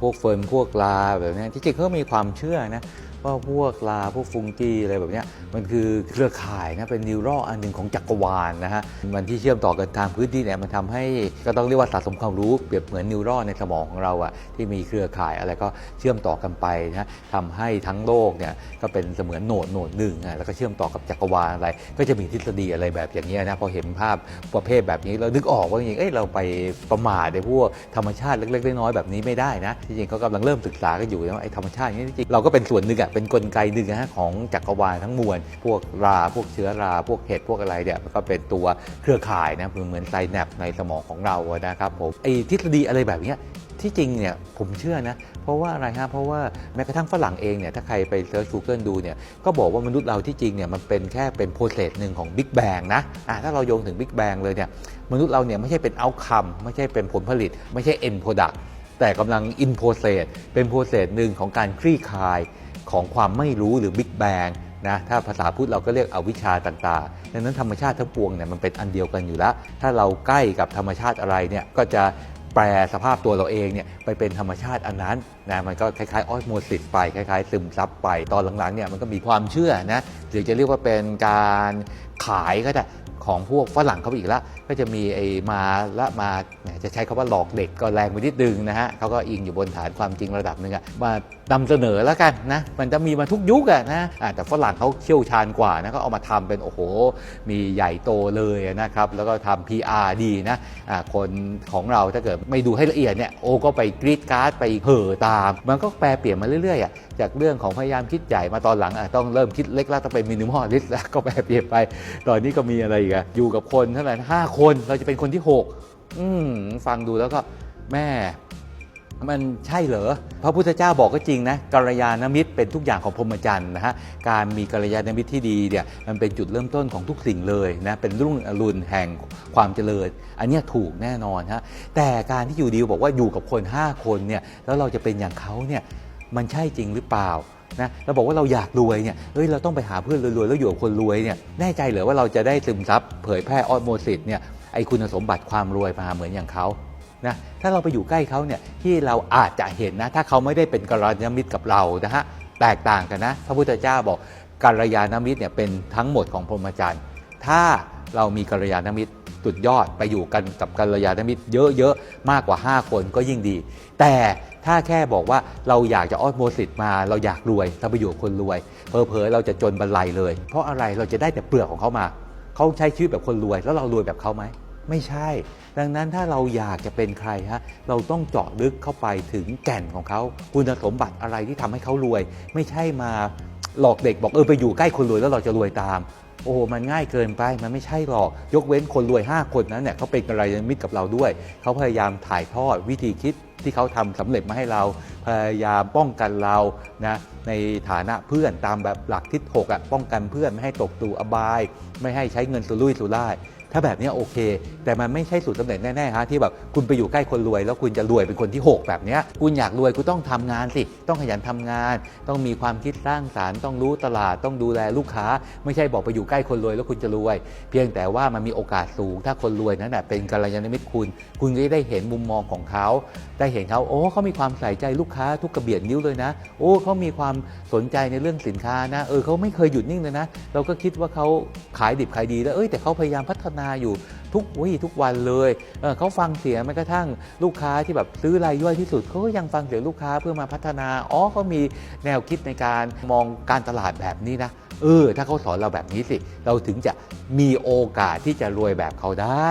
พวกเฟิร์นพวกลาแบบนี้ที่จริงเขาก็มีความเชื่อนะว่าพวกลาพวกฟุงกี้อะไรแบบนี้มันคือเครือข่ายนะเป็นนิวรอลอันหนึ่งของจักรวาลนะฮะมันที่เชื่อมต่อกันทางพื้นที่เนี่ยมันทำให้ก็ต้องเรียกว่าสะสมความรู้เปรียบเหมือนนิวรอลในสมองของเราอะที่มีเครือข่ายอะไรก็เชื่อมต่อกันไปนะทำให้ทั้งโลกเนี่ยก็เป็นเสมือนโหนดโหนดหนึ่งอะแล้วก็เชื่อมต่อกับจักรวาลอะไร ก็จะมีทฤษฎีอะไรแบบอย่างเงี้นะพอเห็นภาพประเภทแบบนี้เรานึกออกว่าจริงเอ้ยเราไปประมาทในพวกธรรมชาติเล็กๆน้อยๆแบบนี้ไม่ได้นะที่จริงเขากำลังเริ่มศึกษากันอยู่นะว่าไอ้ธรรมชาตินี้จริงเราก็เป็นส่วนหนึ่งอะเป็นกลไกหนึ่งนะฮะของจักรวาลทั้งมวล พวกราพวกเชื้อราพวกเห็ดพวกอะไรเนี่ยมันก็เป็นตัวเครือข่ายนะเหมือนเหมือนไซแนปในสมองของเราอะนะครับผมไอ้ทฤษฎีอะไรแบบเนี้ยที่จริงเนี่ยผมเชื่อนะ เพราะว่าอะไรฮะเพราะว่าแม้กระทั่งฝรั่งเองเนี่ยถ้าใครไปเซิร์ช Google ดูเนี่ยก็บอกว่ามนุษย์เราที่จริงเนี่ยมันเป็นแค่เป็นโปรเซสหนึ่งของ Big Bang นะอะถ้าเราโยงถึง Big Bang เลยเนี่ยมนุษย์เราเนี่ยไม่ใช่เป็น outcome ไม่ใช่เป็นผลผลิต ไม่ใช่ end product แต่กำลัง in process เป็นโปรเซสหนึ่งของการคลี่คลาย ของความไม่รู้หรือ Big Bang นะถ้าภาษาพุทธเราก็เรียกอวิชชาต่างๆดังนั้นธรรมชาติทั้งปวงเนี่ยมันเป็นอันเดียวกันอยู่แล้ว ถ้าเราใกล้กับธรรมชาติอะไรเนี่ยก็จะแปลสภาพตัวเราเองเนี่ยไปเป็นธรรมชาติอันนั้นนะมันก็คล้ายๆออสโมซิสไปคล้ายๆ ซึมซับไปตอนหลังๆเนี่ยมันก็มีความเชื่อนะหรือจะเรียกว่าเป็นการขายก็ได้ของพวกฝรั่งเขาอีกล้วก็จะมีไอ้มาละมาจะใช้คาว่าหลอกเด็กก็แรงไปนิดนึงนะฮะเขาก็อิงอยู่บนฐานความจริงระดับหนึ่งอะมา นำเสนอแล้วกันนะมันจะมีมาทุกยุคอะนะแต่ฝรั่งเขาเชี่ยวชาญกว่านะก็เอามาทำเป็นโอ้โห มีใหญ่โตเลยนะครับแล้วก็ทำ PR ดีนะคนของเราถ้าเกิดไม่ดูให้ละเอียดเนี่ยโอ้ก็ไปกรีดการ์ดไปเห่อตาม มันก็แปลเปลี่ยนมาเรื่อยๆอะจากเรื่องของพยายามคิดใหญ่มาตอนหลังต้องเริ่มคิดเล็กแล้วต้องเป็นมินิมอลลิสแล้วก็แปลเปลี่ยนไป ตอนนี้ก็มีอะไรอีกอะอยู่กับคนเท่าไหร่ห้าคนเราจะเป็นคนที่หกอืมฟังดูแล้วก็แม่ มันใช่เหรอ พระพุทธเจ้าบอกก็จริงนะกัลยาณมิตรเป็นทุกอย่างของพรหมจรรย์นะฮะ การมีกัลยาณมิตรที่ดีเนี่ยมันเป็นจุดเริ่มต้นของทุกสิ่งเลยนะ เป็นรุ่งอรุณแห่งความเจริญ อันนี้ถูกแน่นอนฮะ แต่การที่อยู่ดีบอกว่าอยู่กับคน 5 คนเนี่ย แล้วเราจะเป็นอย่างเขาเนี่ย มันใช่จริงหรือเปล่านะเราบอกว่าเราอยากรวยเนี่ยเอ้ย เราต้องไปหาเพื่อนรวยๆ แล้วอยู่กับคนรวยเนี่ย แน่ใจเหรอว่าเราจะได้ซึมซับเผยแพร่ออสโมซิสเนี่ย ไอคุณสมบัติความรวยมาเหมือนอย่างเขา นะถ้าเราไปอยู่ใกล้เขาเนี่ยที่เราอาจจะเห็นนะถ้าเขาไม่ได้เป็นกัลยาณมิตรกับเรานะฮะแตกต่างกันนะพระพุทธเจ้าบอกกัลยาณมิตรเนี่ยเป็นทั้งหมดของพรหมจรรย์ถ้าเรามีกัลยาณมิตรสุดยอดไปอยู่กันกับกัลยาณมิตรเยอะๆมากกว่า 5 คนก็ยิ่งดี แต่ถ้าแค่บอกว่าเราอยากจะออสโมซิสมา เราอยากรวยถ้าไปอยู่คนรวย เพอเพอเราจะจนบันไลเลย เพราะอะไรเราจะได้แต่เปลือกของเขามา เขาใช้ชีวิตแบบคนรวย แล้วเรารวยแบบเขาไหม ไม่ใช่ ดังนั้นถ้าเราอยากจะเป็นใครฮะเราต้องเจาะลึกเข้าไปถึงแก่นของเขาคุณสมบัติอะไรที่ทำให้เขารวย ไม่ใช่มาหลอกเด็กบอกเออไปอยู่ใกล้คนรวยแล้วเราจะรวยตามโอ้โหมันง่ายเกินไปมันไม่ใช่หรอก ยกเว้นคนรวย 5 คนนั้นเนี่ยเขาเป็นกัลยาณมิตรกับเราด้วย เขาพยายามถ่ายทอดวิธีคิดที่เขาทำสำเร็จมาให้เรา พยายามป้องกันเรานะในฐานะเพื่อนตามแบบหลักทิศหกอะป้องกันเพื่อนไม่ให้ตกตู่อบาย ไม่ให้ใช้เงินสุรุ่ยสุร่าย ถ้าแบบนี้โอเค แต่มันไม่ใช่สูตรสำเร็จแน่ๆฮะที่แบบคุณไปอยู่ใกล้คนรวย แล้วคุณจะรวยเป็นคนที่ 6 แบบนี้คุณอยากรวยคุณต้องทำงานสิ ต้องขยันทำงาน ต้องมีความคิดสร้างสารรค์ต้องรู้ตลาดต้องดูแลลูกค้า ไม่ใช่บอกไปอยู่ใกล้คนรวยแล้วคุณจะรวย เพียงแต่ว่ามันมีโอกาสสูง ถ้าคนรวยนั้นเป็นกัลยาณมิตรคุณ คุณก็ได้เห็นมุมมองของเขาได้เห็นเขาโอ้เขามีความใส่ใจลูกค้าทุกกระเบียดนิ้วเลยนะ โอ้เขามีความสนใจในเรื่องสินค้านะเออเขาไม่เคยหยุดนิ่งเลยนะ เราก็คิดว่าเขาขายดิบขายดีแล้วเอ้ยแต่เขาพยายามพัฒนาอยู่ทุกวี่ทุกวันเลยเเขาฟังเสียงแม้กระทั่งลูกค้าที่แบบซื้อรายย่อยที่สุดเขาก็ยังฟังเสียงลูกค้าเพื่อมาพัฒนาอ๋อเขามีแนวคิดในการมองการตลาดแบบนี้นะเออถ้าเขาสอนเราแบบนี้สิ เราถึงจะมีโอกาสที่จะรวยแบบเขาได้